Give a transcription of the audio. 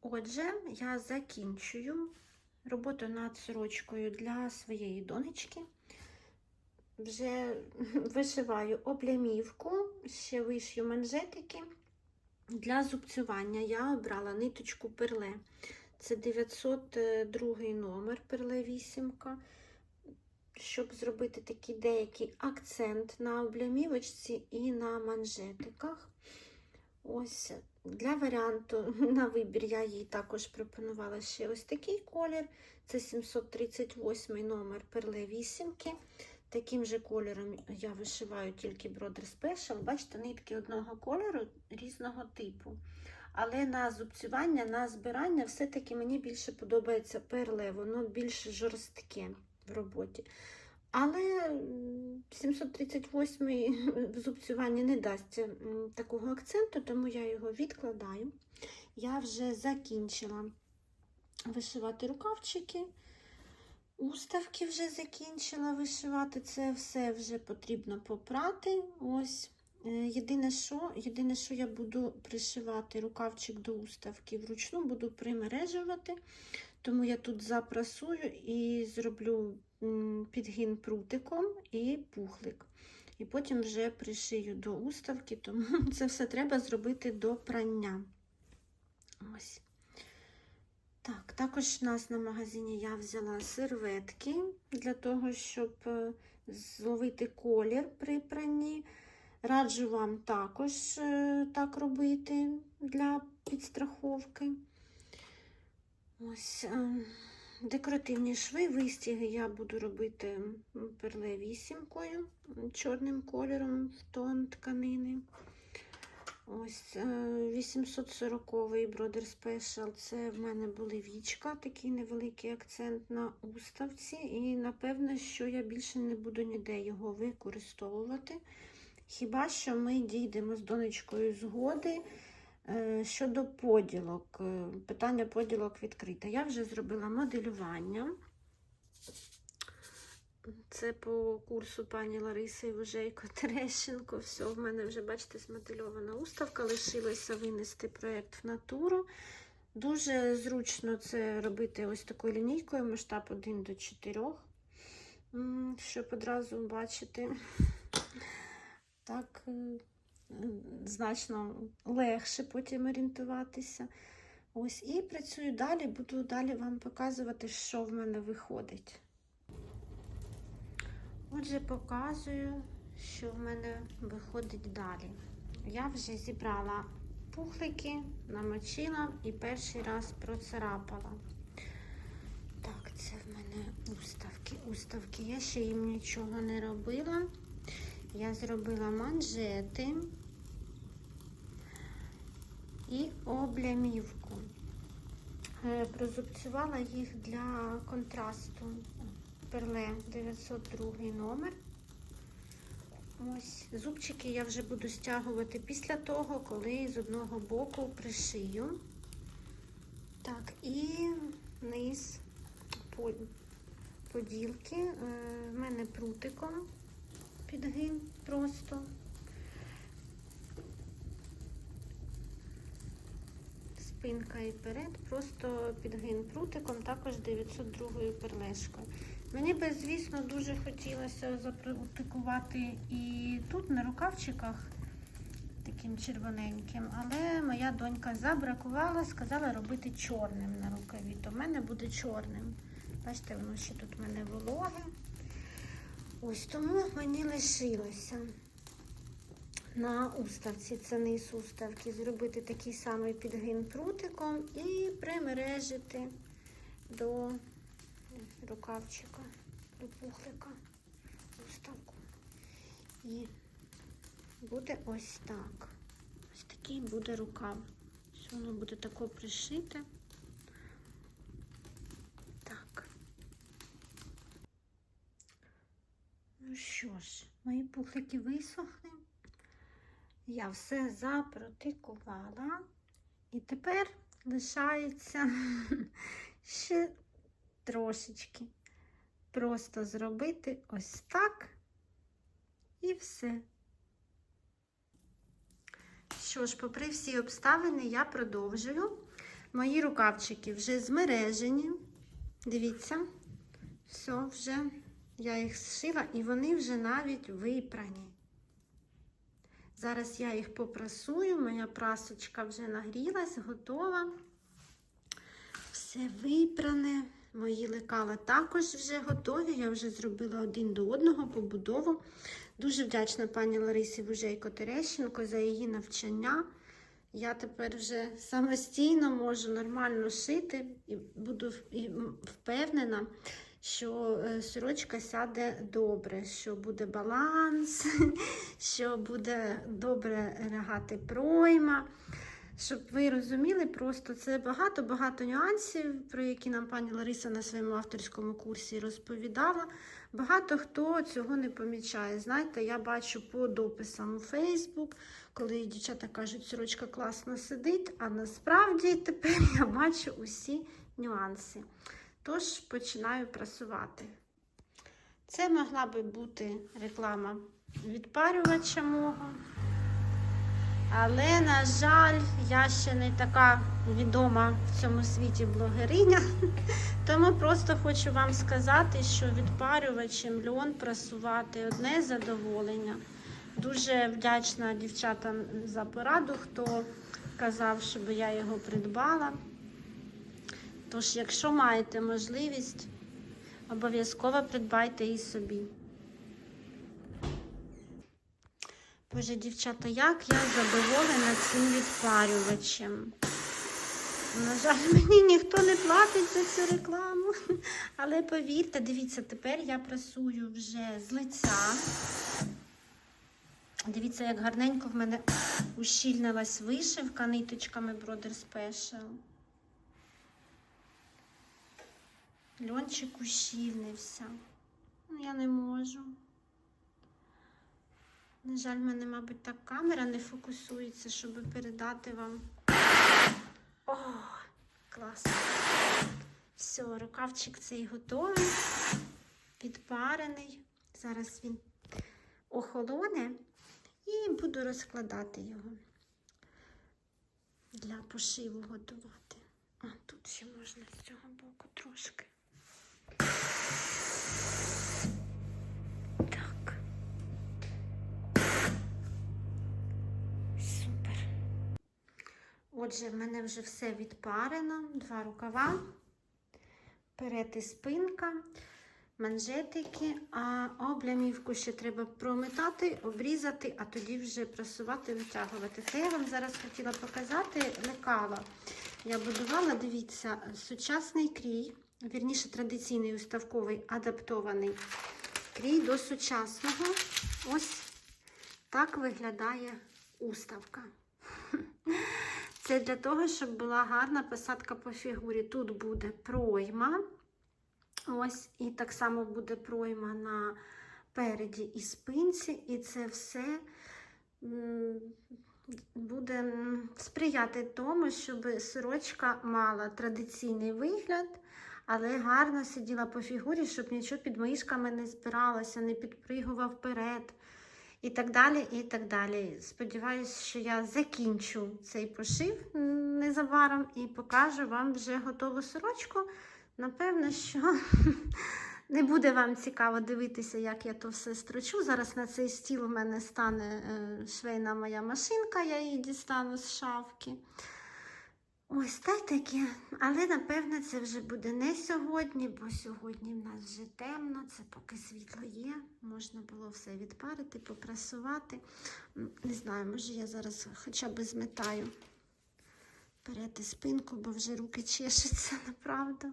Отже, я закінчую роботу над сорочкою для своєї донечки. Вже вишиваю облямівку, ще вишью манжетики. Для зубцювання я обрала ниточку перле. Це 902 номер перле вісімка. Щоб зробити такий деякий акцент на облямівочці і на манжетиках. Ось для варіанту на вибір я їй також пропонувала ще ось такий колір. Це 738 номер перле вісімки. Таким же кольором я вишиваю тільки Brother Special. Бачите, нитки одного кольору різного типу. Але на зубцювання, на збирання все-таки мені більше подобається перле, воно більш жорстке в роботі. Але 738 в зубцюванні не дасть такого акценту, тому я його відкладаю. Я вже закінчила вишивати рукавчики. Уставки вже закінчила вишивати. Це все вже потрібно попрати. Ось. Е, Єдине, що, єдине, що я буду пришивати рукавчик до уставки вручну, буду примережувати. Тому я тут запрасую і зроблю підгін прутиком і пухлик. І потім вже пришию до уставки, тому це все треба зробити до прання. Ось. Так, також у нас на магазині я взяла серветки для того, щоб е, зловити колір при пранні. Раджу вам також е, так робити для підстраховки. Ось е, декоративні шви, вистіги я буду робити перле вісімкою, чорним кольором в тон тканини. Ось е, 840-й Brother Special. Це в мене були вічка, такий невеликий акцент на уставці. І напевно, що я більше не буду ніде його використовувати. Хіба що ми дійдемо з донечкою згоди е, щодо поділок. Е, Питання поділок відкрите. Я вже зробила моделювання. Це по курсу пані Лариси Вужейко Терещенко. Все, в мене вже, бачите, змодельована уставка. Лишилося винести проєкт в натуру. Дуже зручно це робити ось такою лінійкою, масштаб 1 до 4, щоб одразу бачити. Так, е, значно легше потім орієнтуватися. Ось, і працюю далі, буду далі вам показувати, що в мене виходить. Отже, показую, що в мене виходить далі. Я вже зібрала пухлики, намочила і перший раз процарапала. Так, це в мене уставки. Уставки. Я ще їм нічого не робила. Я зробила манжети і облямівку. Е, Прозубцювала їх для контрасту. Перле 902 номер. Ось зубчики я вже буду стягувати після того, коли з одного боку пришию. Так, і низ по- поділки. Е, В мене прутиком підгин просто. Спинка і перед, просто підгин прутиком, також 902 перлешкою. Мені би, звісно, дуже хотілося запрактикувати і тут на рукавчиках таким червоненьким, але моя донька забракувала, сказала робити чорним на рукаві, то в мене буде чорним. Бачите, воно ще тут в мене вологе. Ось тому мені лишилося на уставці, це уставки, зробити такий самий підгин прутиком і примережити до рукавчика, до пухлика уставку. І буде ось так. Ось такий буде рукав. Ось Воно буде тако пришите. Так. Ну що ж, мої пухлики висохли. Я все запротикувала. І тепер лишається ще трошечки. Просто зробити ось так і все. Що ж, попри всі обставини, я продовжую. Мої рукавчики вже змережені. Дивіться, все, вже я їх зшила і вони вже навіть випрані. Зараз я їх попрасую, моя прасочка вже нагрілась, готова. Все випране. Мої лекала також вже готові. Я вже зробила один до одного побудову. Дуже вдячна пані Ларисі Бужейко Терещенко за її навчання. Я тепер вже самостійно можу нормально шити і буду впевнена, що е, сорочка сяде добре, що буде баланс, що буде добре лягати пройма. Щоб ви розуміли, просто це багато-багато нюансів, про які нам пані Лариса на своєму авторському курсі розповідала. Багато хто цього не помічає. Знаєте, я бачу по дописам у Фейсбук, коли дівчата кажуть, сорочка класно сидить, а насправді тепер я бачу усі нюанси. Тож починаю прасувати. Це могла би бути реклама відпарювача мого. Але, на жаль, я ще не така відома в цьому світі блогериня. Тому просто хочу вам сказати, що відпарювачем льон прасувати одне задоволення. Дуже вдячна дівчатам за пораду, хто казав, щоб я його придбала. Тож, якщо маєте можливість, обов'язково придбайте і собі. Боже, дівчата, як я задоволена цим відпарювачем. На жаль, мені ніхто не платить за цю рекламу. Але повірте, дивіться, тепер я прасую вже з лиця. Дивіться, як гарненько в мене ущільнилась вишивка ниточками Brother Special. Льончик ущільнився. Ну, Я не можу. На жаль, в мене, мабуть, так камера не фокусується, щоб передати вам. О, класно. Все, рукавчик цей готовий, підпарений. Зараз він охолоне і буду розкладати його для пошиву готувати. А, тут ще можна з цього боку трошки. Так. Супер. Отже, в мене вже все відпарено. Два рукава, перед і спинка, манжетики, а облямівку ще треба прометати, обрізати, а тоді вже прасувати, витягувати. Це я вам зараз хотіла показати лекала. Я будувала, дивіться, сучасний крій, вірніше традиційний уставковий, адаптований крій до сучасного. Ось так виглядає уставка. Це для того, щоб була гарна посадка по фігурі. Тут буде пройма. Ось, і так само буде пройма на переді і спинці, і це все буде сприяти тому, щоб сорочка мала традиційний вигляд, але гарно сиділа по фігурі, щоб нічого під мишками не збиралося, не підпригував вперед. І так далі, і так далі. Сподіваюсь, що я закінчу цей пошив незабаром і покажу вам вже готову сорочку. Напевно, що не буде вам цікаво дивитися, як я то все строчу. Зараз на цей стіл у мене стане е, швейна моя машинка, я її дістану з шафки. Ось так таке. Але напевно це вже буде не сьогодні, бо сьогодні в нас вже темно, це поки світло є. Можна було все відпарити, попрасувати. Не знаю, може я зараз хоча б зметаю перед і спинку, бо вже руки чешуться, направду.